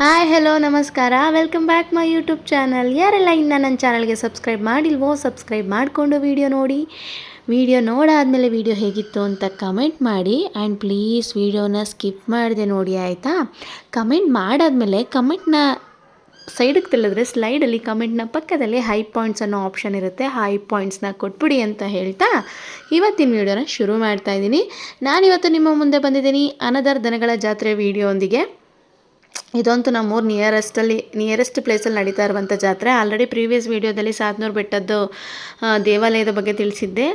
Hi, hello, ನಮಸ್ಕಾರ. Welcome back my YouTube channel ಯಾರೆಲ್ಲ ಇನ್ನು ನನ್ನ ಚಾನಲ್ಗೆ ಸಬ್ಸ್ಕ್ರೈಬ್ ಮಾಡಿಲ್ವೋ ಸಬ್ಸ್ಕ್ರೈಬ್ ಮಾಡಿಕೊಂಡು ವಿಡಿಯೋ ನೋಡಿ. ವಿಡಿಯೋ ನೋಡಾದಮೇಲೆ ವಿಡಿಯೋ ಹೇಗಿತ್ತು ಅಂತ ಕಮೆಂಟ್ ಮಾಡಿ. ಆ್ಯಂಡ್ ಪ್ಲೀಸ್ ವಿಡಿಯೋನ ಸ್ಕಿಪ್ ಮಾಡಿದೆ ನೋಡಿ, ಆಯಿತಾ? ಕಮೆಂಟ್ ಮಾಡಾದಮೇಲೆ ಕಮೆಂಟ್ನ ಸೈಡಿಗೆ ತಿಳಿದ್ರೆ ಸ್ಲೈಡಲ್ಲಿ ಕಮೆಂಟ್ನ ಪಕ್ಕದಲ್ಲಿ ಹೈ ಪಾಯಿಂಟ್ಸ್ ಅನ್ನೋ ಆಪ್ಷನ್ ಇರುತ್ತೆ. ಹೈ ಪಾಯಿಂಟ್ಸ್ನ ಕೊಟ್ಬಿಡಿ ಅಂತ ಹೇಳ್ತಾ ಇವತ್ತಿನ ವೀಡಿಯೋನ ಶುರು ಮಾಡ್ತಾ ಇದ್ದೀನಿ. ನಾನಿವತ್ತು ನಿಮ್ಮ ಮುಂದೆ ಬಂದಿದ್ದೀನಿ ಅನದರ್ ದನಗಳ ಜಾತ್ರೆ ವೀಡಿಯೋಂದಿಗೆ ಇದಂತೂ ನಮ್ಮೂರು ನಿಯರೆಸ್ಟಲ್ಲಿ ನಿಯರೆಸ್ಟ್ ಪ್ಲೇಸಲ್ಲಿ ನಡೀತಾ ಇರುವಂಥ ಜಾತ್ರೆ. ಆಲ್ರೆಡಿ ಪ್ರೀವಿಯಸ್ ವೀಡಿಯೋದಲ್ಲಿ ಸಾತ್ನೂರು ಬೆಟ್ಟದ್ದು ದೇವಾಲಯದ ಬಗ್ಗೆ ತಿಳಿಸಿದ್ದೆ.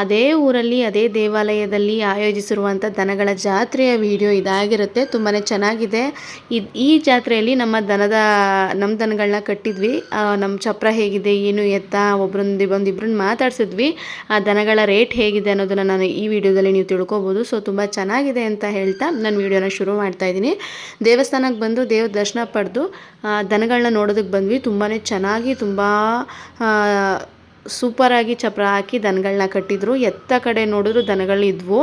ಅದೇ ಊರಲ್ಲಿ, ಅದೇ ದೇವಾಲಯದಲ್ಲಿ ಆಯೋಜಿಸಿರುವಂಥ ದನಗಳ ಜಾತ್ರೆಯ ವಿಡಿಯೋ ಇದಾಗಿರುತ್ತೆ. ತುಂಬಾ ಚೆನ್ನಾಗಿದೆ. ಈ ಜಾತ್ರೆಯಲ್ಲಿ ನಮ್ಮ ದನದ ನಮ್ಮ ದನಗಳನ್ನ ಕಟ್ಟಿದ್ವಿ. ನಮ್ಮ ಚಪ್ರ ಹೇಗಿದೆ, ಏನು ಎತ್ತ ಒಬ್ರೊಂದು ಒಂದಿಬ್ಬರನ್ನ ಮಾತಾಡ್ಸಿದ್ವಿ. ಆ ದನಗಳ ರೇಟ್ ಹೇಗಿದೆ ಅನ್ನೋದನ್ನು ನಾನು ಈ ವಿಡಿಯೋದಲ್ಲಿ ನೀವು ತಿಳ್ಕೊಬೋದು. ಸೊ ತುಂಬ ಚೆನ್ನಾಗಿದೆ ಅಂತ ಹೇಳ್ತಾ ನಾನು ವಿಡಿಯೋನ ಶುರು ಮಾಡ್ತಾ ಇದ್ದೀನಿ. ದೇವಸ್ಥಾನಕ್ಕೆ ಬಂದು ದೇವ್ರ ದರ್ಶನ ಪಡೆದು ದನಗಳನ್ನ ನೋಡೋದಕ್ಕೆ ಬಂದ್ವಿ. ತುಂಬಾ ಚೆನ್ನಾಗಿ, ತುಂಬ ಸೂಪರಾಗಿ ಚಪ್ರ ಹಾಕಿ ದನಗಳನ್ನ ಕಟ್ಟಿದ್ರು. ಎತ್ತ ಕಡೆ ನೋಡಿದ್ರು ದನಗಳಿದ್ವು.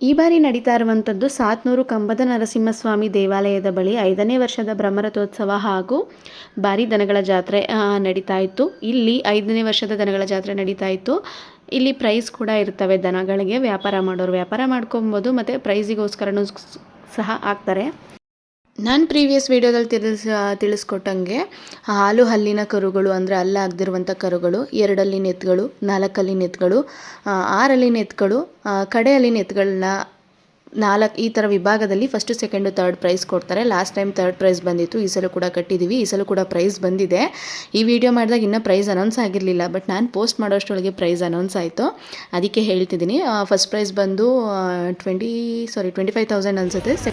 ಈ ಬಾರಿ ನಡೀತಾ ಇರುವಂಥದ್ದು ಸಾತ್ನೂರು ಕಂಬದ ನರಸಿಂಹಸ್ವಾಮಿ ದೇವಾಲಯದ ಬಳಿ ಐದನೇ ವರ್ಷದ ಬ್ರಹ್ಮರಥೋತ್ಸವ ಹಾಗೂ ಭಾರಿ ದನಗಳ ಜಾತ್ರೆ ನಡೀತಾ ಇತ್ತು. ಇಲ್ಲಿ ಐದನೇ ವರ್ಷದ ದನಗಳ ಜಾತ್ರೆ ನಡೀತಾ ಇತ್ತು. ಇಲ್ಲಿ ಪ್ರೈಸ್ ಕೂಡ ಇರ್ತವೆ ದನಗಳಿಗೆ. ವ್ಯಾಪಾರ ಮಾಡೋರು ವ್ಯಾಪಾರ ಮಾಡ್ಕೊಬೋದು, ಮತ್ತು ಪ್ರೈಸಿಗೋಸ್ಕರನೂ ಸಹ ಹಾಕ್ತಾರೆ. ನಾನು ಪ್ರೀವಿಯಸ್ ವೀಡಿಯೋದಲ್ಲಿ ತಿಳಿಸ್, ತಿಳಿಸ್ಕೊಟ್ಟಂಗೆ, ಹಾಲು ಹಲ್ಲಿನ ಕರುಗಳು ಅಂದರೆ ಅಲ್ಲಾಗದಿರುವಂಥ ಕರುಗಳು, ಎರಡಲ್ಲಿ ಎತ್ತುಗಳು ನಾಲ್ಕಲ್ಲಿ ನೆತ್ತುಗಳು ಆರಲ್ಲಿ ಆರಲ್ಲಿನ ಕಡೆಯಲ್ಲಿ ಎತ್ತುಗಳನ್ನ ನಾಲ್ಕು, ಈ ಥರ ವಿಭಾಗದಲ್ಲಿ ಫಸ್ಟು ಸೆಕೆಂಡು ತರ್ಡ್ ಪ್ರೈಸ್ ಕೊಡ್ತಾರೆ. ಲಾಸ್ಟ್ ಟೈಮ್ ತರ್ಡ್ ಪ್ರೈಸ್ ಬಂದಿತ್ತು. ಈ ಸಲ ಕೂಡ ಕಟ್ಟಿದ್ದೀವಿ ಈ ಸಲ ಕೂಡ ಪ್ರೈಸ್ ಬಂದಿದೆ. ಈ ವಿಡಿಯೋ ಮಾಡಿದಾಗ ಇನ್ನೂ ಪ್ರೈಸ್ ಅನೌನ್ಸ್ ಆಗಿರಲಿಲ್ಲ. ಬಟ್ ನಾನು ಪೋಸ್ಟ್ ಮಾಡೋಷ್ಟೊಳಗೆ ಪ್ರೈಸ್ ಅನೌನ್ಸ್ ಆಯಿತು. ಅದಕ್ಕೆ ಹೇಳ್ತಿದ್ದೀನಿ. ಫಸ್ಟ್ ಪ್ರೈಸ್ ಬಂದು twenty sorry twenty five thousand ಅನಿಸುತ್ತೆ. ಸೆ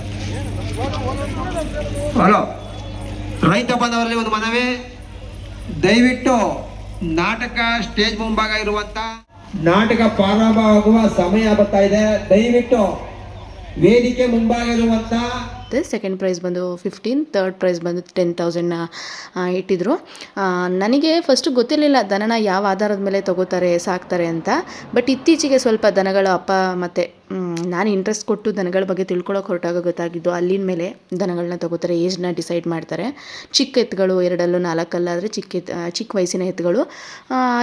ಹಲೋ, ರೈತ ಬಾಂಧವರಲ್ಲಿ ಒಂದು ಮನವಿ. ದಯವಿಟ್ಟು ನಾಟಕ ಸ್ಟೇಜ್ ಮುಂಭಾಗ ಇರುವಂತ ನಾಟಕ ಪ್ರಾರಂಭ ಆಗುವ ಸಮಯ ಬರ್ತಾ ಇದೆ. ದಯವಿಟ್ಟು ವೇದಿಕೆ ಮುಂಭಾಗ ಇರುವಂತ ಸೆಕೆಂಡ್ ಪ್ರೈಸ್ ಬಂದು ಫಿಫ್ಟೀನ್ ಥರ್ಡ್ ಪ್ರೈಸ್ ಬಂದು ಟೆನ್ ತೌಸಂಡ್ನ ಇಟ್ಟಿದ್ರು. ನನಗೆ ಫಸ್ಟು ಗೊತ್ತಿರಲಿಲ್ಲ ದನನ ಯಾವ ಆಧಾರದ ಮೇಲೆ ತಗೋತಾರೆ, ಸಾಕ್ತಾರೆ ಅಂತ. ಬಟ್ ಇತ್ತೀಚೆಗೆ ಸ್ವಲ್ಪ ದನಗಳು ಅಪ್ಪ ಮತ್ತು ನಾನು ಇಂಟ್ರೆಸ್ಟ್ ಕೊಟ್ಟು ದನಗಳ ಬಗ್ಗೆ ತಿಳ್ಕೊಳ್ಳೋಕೆ ಹೊರಟಾಗ ಗೊತ್ತಾಗಿದ್ದು ಅಲ್ಲಿನ ಮೇಲೆ ದನಗಳನ್ನ ತಗೋತಾರೆ ಏಜ್ನ ಡಿಸೈಡ್ ಮಾಡ್ತಾರೆ. ಚಿಕ್ಕ ಎತ್ತುಗಳು ಎರಡಲ್ಲೂ ನಾಲ್ಕಲ್ಲಾದರೆ ಚಿಕ್ಕ ಎತ್ ಚಿಕ್ಕ ವಯಸ್ಸಿನ ಎತ್ತುಗಳು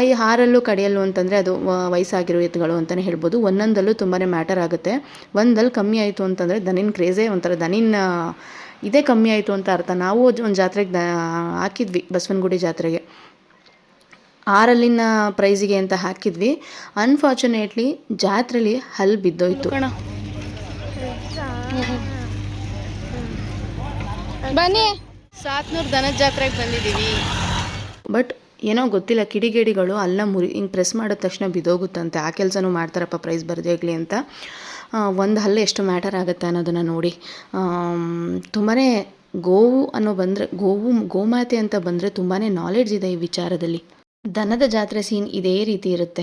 ಈ ಹಾರಲ್ಲೂ ಕಡೆಯಲ್ಲೂ ಅಂತಂದರೆ ಅದು ವಯಸ್ಸಾಗಿರೋ ಎತ್ತುಗಳು ಅಂತಲೇ ಹೇಳ್ಬೋದು. ಒಂದೊಂದಲ್ಲೂ ತುಂಬಾ ಮ್ಯಾಟರ್ ಆಗುತ್ತೆ. ಒಂದಲ್ಲಿ ಕಮ್ಮಿ ಆಯಿತು ಅಂತಂದರೆ ದನಿನ ಕ್ರೇಜೇ ಒಂಥರ ದನಿನ ಇದೇ ಕಮ್ಮಿ ಆಯಿತು ಅಂತ ಅರ್ಥ. ನಾವು ಒಂದು ಜಾತ್ರೆಗೆ ಹಾಕಿದ್ವಿ ಬಸವನಗುಡಿ ಜಾತ್ರೆಗೆ. ಆರಲ್ಲಿನ ಪ್ರೈಸಿಗೆ ಅಂತ ಹಾಕಿದ್ವಿ. ಅನ್ಫಾರ್ಚುನೇಟ್ಲಿ ಜಾತ್ರೆಲಿ ಹಲ್ ಬಿದ್ದೋಯ್ತು. ಬನ್ನಿ. ಸಾತ್ನೂರು ದನದ ಜಾತ್ರೆಗೆ ಬಂದಿದ್ದೀವಿ. ಬಟ್ ಏನೋ ಗೊತ್ತಿಲ್ಲ ಕಿಡಿಗೇಡಿಗಳು ಅಲ್ಲ ಮುರಿ ಹಿಂಗೆ ಪ್ರೆಸ್ ಮಾಡಿದ ತಕ್ಷಣ ಬಿದ್ದೋಗುತ್ತಂತೆ. ಆ ಕೆಲಸನೂ ಮಾಡ್ತಾರಪ್ಪ ಪ್ರೈಸ್ ಬರ್ದೇಗ್ಲಿ ಅಂತ. ಒಂದು ಹಲ್ಲು ಎಷ್ಟು ಮ್ಯಾಟರ್ ಆಗುತ್ತೆ ಅನ್ನೋದನ್ನು ನೋಡಿ. ತುಂಬಾ ಗೋವು ಅನ್ನೋ ಬಂದರೆ ಗೋವು ಗೋಮಾತೆ ಅಂತ ಬಂದರೆ ತುಂಬಾ ನಾಲೆಡ್ಜ್ ಇದೆ ಈ ವಿಚಾರದಲ್ಲಿ. ದನದ ಜಾತ್ರೆ ಸೀನ್ ಇದೇ ರೀತಿ ಇರುತ್ತೆ.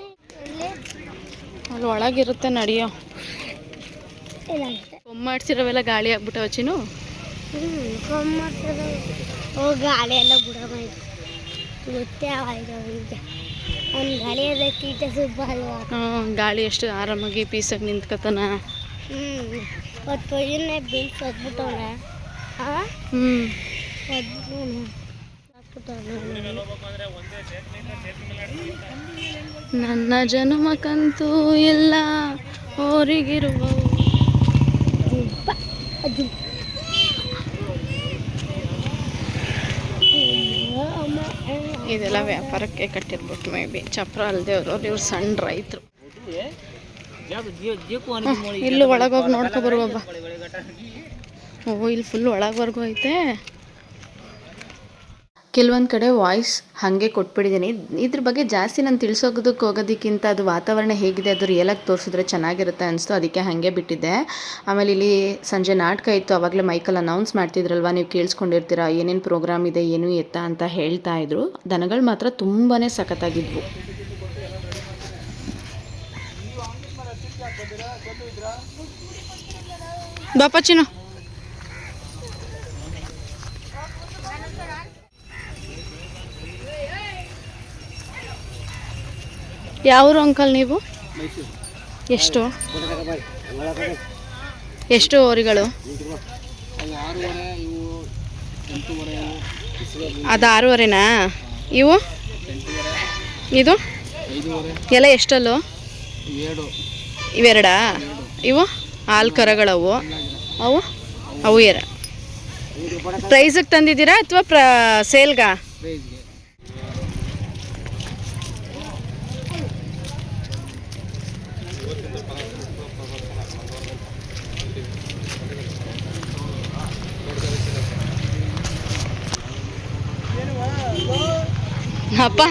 ಅಲ್ಲಿ ಒಳಗಿರುತ್ತೆ ನಡೆಯೋ. ಅಷ್ಟೇ ಗಾಳಿ ಆಗ್ಬಿಟ್ಟವ ಚಿನ್ನು? ಓ ಗಾಳಿ ಎಲ್ಲ ಗೊತ್ತೇ ಆಯ್ತು ಅವ್ನು ಗಾಳಿ ಅದ ಕೀಟ ಸುಬ್ಬ ಅಲ್ವಾ? ಹ್ಮ್, ಗಾಳಿ ಎಷ್ಟು ಆರಾಮಾಗಿ ಪೀಸಾಗಿ ನಿಂತ್ಕೊತಾನ. ಹ್ಞೂ ಬೀಳ್ಸಿ ಹಾಂ ಹ್ಞೂ ನನ್ನ ಜನ್ಮಕ್ಕಂತೂ ಎಲ್ಲ ಅವರಿಗಿರುವ ಇದೆಲ್ಲ ವ್ಯಾಪಾರಕ್ಕೆ ಕಟ್ಟಿರ್ಬೇಕು ಮೇ ಬಿ ಚಪ್ರ ಅಲ್ಲದೆ ಅವರು ಇವ್ರು ಸಣ್ಣ ರೈತರು. ಇಲ್ಲಿ ಒಳಗೋಗಿ ನೋಡ್ಕೊ ಬರುವಬ್ಬ ಓ, ಇಲ್ಲಿ ಫುಲ್ ಒಳಗವರೆಗೂ ಐತೆ. ಕೆಲವೊಂದು ಕಡೆ ವಾಯ್ಸ್ ಹಾಗೆ ಕೊಟ್ಬಿಟ್ಟಿದ್ದೀನಿ ಇದ್ರ ಬಗ್ಗೆ ಜಾಸ್ತಿ ನಾನು ತಿಳಿಸೋದಕ್ಕೆ ಹೋಗೋದಕ್ಕಿಂತ ಅದು ವಾತಾವರಣ ಹೇಗಿದೆ, ಅದು ರಿಯಲಾಗಿ ತೋರಿಸಿದ್ರೆ ಚೆನ್ನಾಗಿರುತ್ತೆ ಅನಿಸ್ತು, ಅದಕ್ಕೆ ಹಾಗೆ ಬಿಟ್ಟಿದ್ದೆ. ಆಮೇಲೆ ಇಲ್ಲಿ ಸಂಜೆ ನಾಟಕ ಇತ್ತು ಆವಾಗಲೇ ಮೈಕಲ್ ಅನೌನ್ಸ್ ಮಾಡ್ತಿದ್ರಲ್ವ, ನೀವು ಕೇಳಿಸ್ಕೊಂಡಿರ್ತೀರ, ಏನೇನು ಪ್ರೋಗ್ರಾಮ್ ಇದೆ, ಏನು ಎತ್ತ ಅಂತ ಹೇಳ್ತಾ ಇದ್ರು. ದನಗಳು ಮಾತ್ರ ತುಂಬಾ ಸಖತ್ತಾಗಿದ್ವು. ಬಾಪ ಯಾವರು ಅಂಕಲ್ ನೀವು? ಎಷ್ಟು? ಎಷ್ಟು ಹೋರಿಗಳು? ಅದು ಆರೂವರೆನಾ? ಇವು? ಇದು? ಎಲ್ಲ ಎಷ್ಟಲ್ಲು? ಇವೆರಡಾ? ಇವು? ಹಾಲು ಕರಗಳವು? ಅವು? ಅವು ಎರ. ಪ್ರೈಸಿಗೆ ತಂದಿದ್ದೀರಾ ಅಥವಾ ಪ್ರ ಸೇಲ್ಗಾ? ಅಪ್ಪ.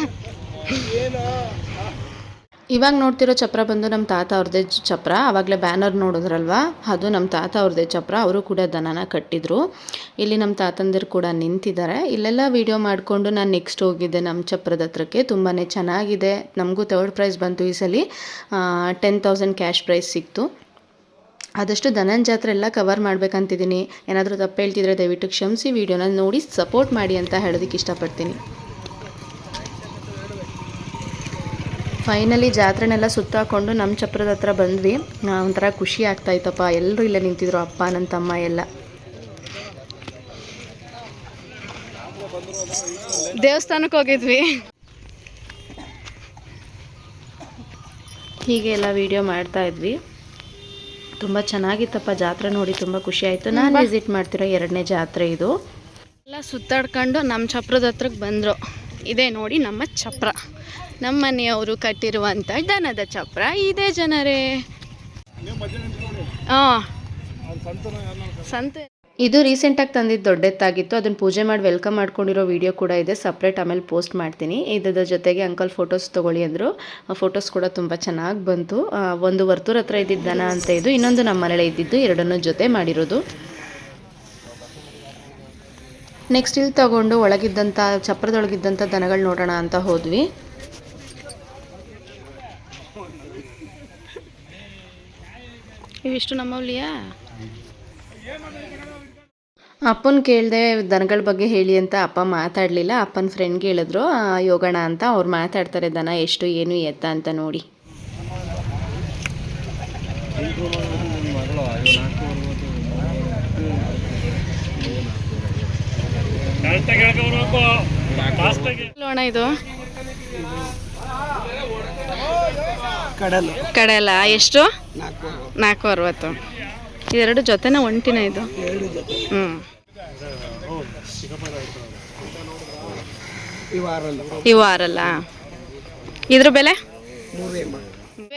ಇವಾಗ ನೋಡ್ತಿರೋ ಚಪ್ರ ಬಂದು ನಮ್ಮ ತಾತ ಅವ್ರದ್ದೇ ಚಪ್ರ ಆವಾಗಲೇ ಬ್ಯಾನರ್ ನೋಡಿದ್ರಲ್ವ? ಅದು ನಮ್ಮ ತಾತ ಅವ್ರದ್ದೇ ಚಪ್ರ, ಅವರು ಕೂಡ ದನನ ಕಟ್ಟಿದ್ರು. ಇಲ್ಲಿ ನಮ್ಮ ತಾತಂದಿರು ಕೂಡ ನಿಂತಿದ್ದಾರೆ ಇಲ್ಲೆಲ್ಲ ವಿಡಿಯೋ ಮಾಡಿಕೊಂಡು ನಾನು ನೆಕ್ಸ್ಟ್ ಹೋಗಿದ್ದೆ ನಮ್ಮ ಚಪ್ರದ ಹತ್ರಕ್ಕೆ. ತುಂಬಾ ಚೆನ್ನಾಗಿದೆ. ನಮಗೂ ಥರ್ಡ್ ಪ್ರೈಸ್ ಬಂತು ಈ ಸಲ. ಟೆನ್ ತೌಸಂಡ್ ಕ್ಯಾಶ್ ಪ್ರೈಸ್ ಸಿಕ್ತು. ಆದಷ್ಟು ದನನ್ ಜಾತ್ರೆ ಎಲ್ಲ ಕವರ್ ಮಾಡ್ಬೇಕಂತಿದ್ದೀನಿ. ಏನಾದರೂ ತಪ್ಪು ಹೇಳ್ತಿದ್ರೆ ದಯವಿಟ್ಟು ಕ್ಷಮಿಸಿ, ವಿಡಿಯೋನ ನೋಡಿ ಸಪೋರ್ಟ್ ಮಾಡಿ ಅಂತ ಹೇಳೋದಕ್ಕೆ ಇಷ್ಟಪಡ್ತೀನಿ. ಫೈನಲಿ ಜಾತ್ರೆನೆಲ್ಲ ಸುತ್ತಾಕೊಂಡು ನಮ್ಮ ಚಪ್ರದ ಹತ್ರ ಬಂದ್ವಿ. ಒಂಥರ ಖುಷಿ ಆಗ್ತಾ ಇತ್ತಪ್ಪ. ಎಲ್ಲರೂ ಇಲ್ಲೇ ನಿಂತಿದ್ರು ಅಪ್ಪ ನನ್ನ ತಮ್ಮ ಎಲ್ಲ. ದೇವಸ್ಥಾನಕ್ಕೆ ಹೋಗಿದ್ವಿ. ಹೀಗೆ ಎಲ್ಲ ವಿಡಿಯೋ ಮಾಡ್ತಾ ಇದ್ವಿ. ತುಂಬ ಚೆನ್ನಾಗಿತ್ತಪ್ಪ ಜಾತ್ರೆ ನೋಡಿ ತುಂಬ ಖುಷಿ ಆಯಿತು. ನಾನು ವಿಸಿಟ್ ಮಾಡ್ತಿರೋ ಎರಡನೇ ಜಾತ್ರೆ ಇದು. ಎಲ್ಲ ಸುತ್ತಾಡ್ಕೊಂಡು ನಮ್ಮ ಚಪ್ರದ ಹತ್ರಕ್ಕೆ ಬಂದರು. ಇದೇ ನೋಡಿ ನಮ್ಮ ಚಪ್ರ. ನಮ್ಮ ಮನೆಯವರು ಕಟ್ಟಿರುವಂಥ ದನದ ಚಪ್ರ ಇದೇ ಜನರೇ. ಹಾಂ ಸಂತೆ ಇದು ರೀಸೆಂಟಾಗಿ ತಂದಿದ್ದು ದೊಡ್ಡೆತ್ತಾಗಿತ್ತು. ಅದನ್ನು ಪೂಜೆ ಮಾಡಿ ವೆಲ್ಕಮ್ ಮಾಡ್ಕೊಂಡಿರೋ ವಿಡಿಯೋ ಕೂಡ ಇದೆ. ಸಪ್ರೇಟ್ ಆಮೇಲೆ ಪೋಸ್ಟ್ ಮಾಡ್ತೀನಿ. ಇದ್ರ ಜೊತೆಗೆ ಅಂಕಲ್ ಫೋಟೋಸ್ ತೊಗೊಳ್ಳಿ ಅಂದರು. ಫೋಟೋಸ್ ಕೂಡ ತುಂಬ ಚೆನ್ನಾಗಿ ಬಂತು. ಒಂದು ವರ್ತೂರ್ ಹತ್ರ ಇದ್ದಿದ್ದ ದನ ಅಂತ ಇದು. ಇನ್ನೊಂದು ನಮ್ಮ ಮನೇಲಿ ಇದ್ದಿದ್ದು. ಎರಡನ್ನೂ ಜೊತೆ ಮಾಡಿರೋದು. ನೆಕ್ಸ್ಟ್ ಇಲ್ಲಿ ತಗೊಂಡು ಒಳಗಿದ್ದಂಥ ಚಪ್ರದೊಳಗಿದ್ದಂಥ ದನಗಳು ನೋಡೋಣ ಅಂತ ಹೋದ್ವಿ. ಇವಿಷ್ಟು ನಮ್ಮವ್ಲಿಯಾ ಅಪ್ಪನ ಕೇಳಿದೆ ದನಗಳ ಬಗ್ಗೆ ಹೇಳಿ ಅಂತ ಅಪ್ಪ ಮಾತಾಡಲಿಲ್ಲ. ಅಪ್ಪನ ಫ್ರೆಂಡ್ಗೆ ಹೇಳಿದ್ರು ಯೋಗಣ ಅಂತ. ಅವ್ರು ಮಾತಾಡ್ತಾರೆ ದನ ಎಷ್ಟು ಏನು ಎತ್ತ ಅಂತ ನೋಡಿ. ಇದು ಕಡಲ ಎಷ್ಟು? ನಾಲ್ಕು ಅರವತ್ತು ಇದೆರಡು ಜೊತೆನ ಒಂಟಿನ ಇದು? ಹ್ಞೂ ಇವು ಆರಲ್ಲ ಇದ್ರ ಬೆಲೆ?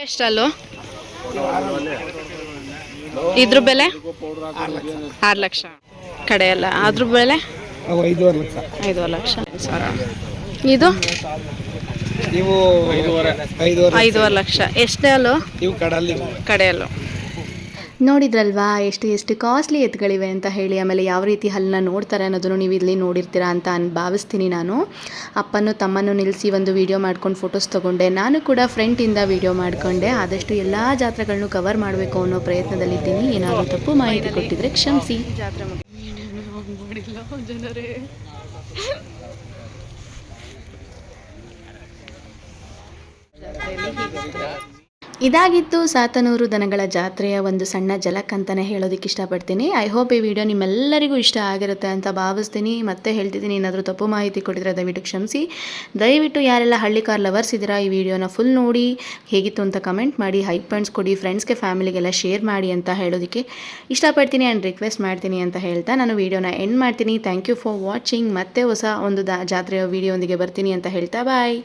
ಎಷ್ಟಲ್ಲು? ಇದ್ರ ಬೆಲೆ? ಆರು ಲಕ್ಷ. ಕಡೆಯಲ್ಲ. ಅದ್ರ ಬೆಲೆ? ಐದೂವರೆ ಲಕ್ಷ. ಐದೂವರೆ ಲಕ್ಷ. ಸಾವಿರ ಇದು? ನೀವು ಐದೂವರೆ. ಐದೂವರೆ ಐದೂವರೆ ಲಕ್ಷ. ಎಷ್ಟೇ ಅಲ್ಲೋ? ನೀವು ಕಡಲ್ಲಿ ಕಡೆಯಲ್ಲು. ನೋಡಿದ್ರಲ್ವಾ ಎಷ್ಟು ಎಷ್ಟು ಕಾಸ್ಟ್ಲಿ ಎತ್ತುಗಳಿವೆ ಅಂತ ಹೇಳಿ ಆಮೇಲೆ ಯಾವ ರೀತಿ ಹಲ್ಲನ್ನ ನೋಡ್ತಾರೆ ಅನ್ನೋದನ್ನು ನೀವು ಇಲ್ಲಿ ನೋಡಿರ್ತೀರಾ ಅಂತ ಅನ್ ಭಾವಿಸ್ತೀನಿ ನಾನು. ಅಪ್ಪನ್ನು ತಮ್ಮನ್ನು ನಿಲ್ಲಿಸಿ ಒಂದು ವಿಡಿಯೋ ಮಾಡ್ಕೊಂಡು ಫೋಟೋಸ್ ತೊಗೊಂಡೆ. ನಾನು ಕೂಡ ಫ್ರಂಟಿಂದ ವಿಡಿಯೋ ಮಾಡಿಕೊಂಡೆ. ಆದಷ್ಟು ಎಲ್ಲ ಜಾತ್ರೆಗಳನ್ನು ಕವರ್ ಮಾಡಬೇಕು ಅನ್ನೋ ಪ್ರಯತ್ನದಲ್ಲಿದ್ದೀನಿ. ಏನಾದರೂ ತಪ್ಪು ಮಾಹಿತಿ ಕೊಟ್ಟಿದ್ರೆ ಕ್ಷಮಿಸಿ. ಜಾತ್ರೆ ಜನರೇ ಇದಾಗಿತ್ತು ಸಾತನೂರು ದನಗಳ ಜಾತ್ರೆಯ ಒಂದು ಸಣ್ಣ ಜಲಕ್ ಅಂತಲೇ ಹೇಳೋದಕ್ಕೆ ಇಷ್ಟಪಡ್ತೀನಿ. ಐ ಹೋಪ್ ಈ ವಿಡಿಯೋ ನಿಮ್ಮೆಲ್ಲರಿಗೂ ಇಷ್ಟ ಆಗಿರುತ್ತೆ ಅಂತ ಭಾವಿಸ್ತೀನಿ. ಮತ್ತೆ ಹೇಳ್ತಿದ್ದೀನಿ, ಏನಾದರೂ ತಪ್ಪು ಮಾಹಿತಿ ಕೊಟ್ಟಿದ್ರೆ ದಯವಿಟ್ಟು ಕ್ಷಮಿಸಿ. ದಯವಿಟ್ಟು ಯಾರೆಲ್ಲ ಹಳ್ಳಿ ಕಾರ್ ಲವರ್ಸ್ ಇದ್ದೀರಾ, ಈ ವಿಡಿಯೋನ ಫುಲ್ ನೋಡಿ, ಹೇಗಿತ್ತು ಅಂತ ಕಮೆಂಟ್ ಮಾಡಿ ಹೈ ಪಾಯಿಂಟ್ಸ್ ಕೊಡಿ ಫ್ರೆಂಡ್ಸ್ಗೆ ಫ್ಯಾಮಿಲಿಗೆಲ್ಲ ಶೇರ್ ಮಾಡಿ ಅಂತ ಹೇಳೋದಕ್ಕೆ ಇಷ್ಟಪಡ್ತೀನಿ ಆ್ಯಂಡ್ ರಿಕ್ವೆಸ್ಟ್ ಮಾಡ್ತೀನಿ ಅಂತ ಹೇಳ್ತಾ ನಾನು ವಿಡಿಯೋನ ಎಂಡ್ ಮಾಡ್ತೀನಿ. ಥ್ಯಾಂಕ್ ಯು ಫಾರ್ ವಾಚಿಂಗ್ ಮತ್ತೆ ಹೊಸ ಒಂದು ದಾ, ಜಾತ್ರೆಯ ವಿಡಿಯೋಂದಿಗೆ ಬರ್ತೀನಿ ಅಂತ ಹೇಳ್ತಾ ಬಾಯ್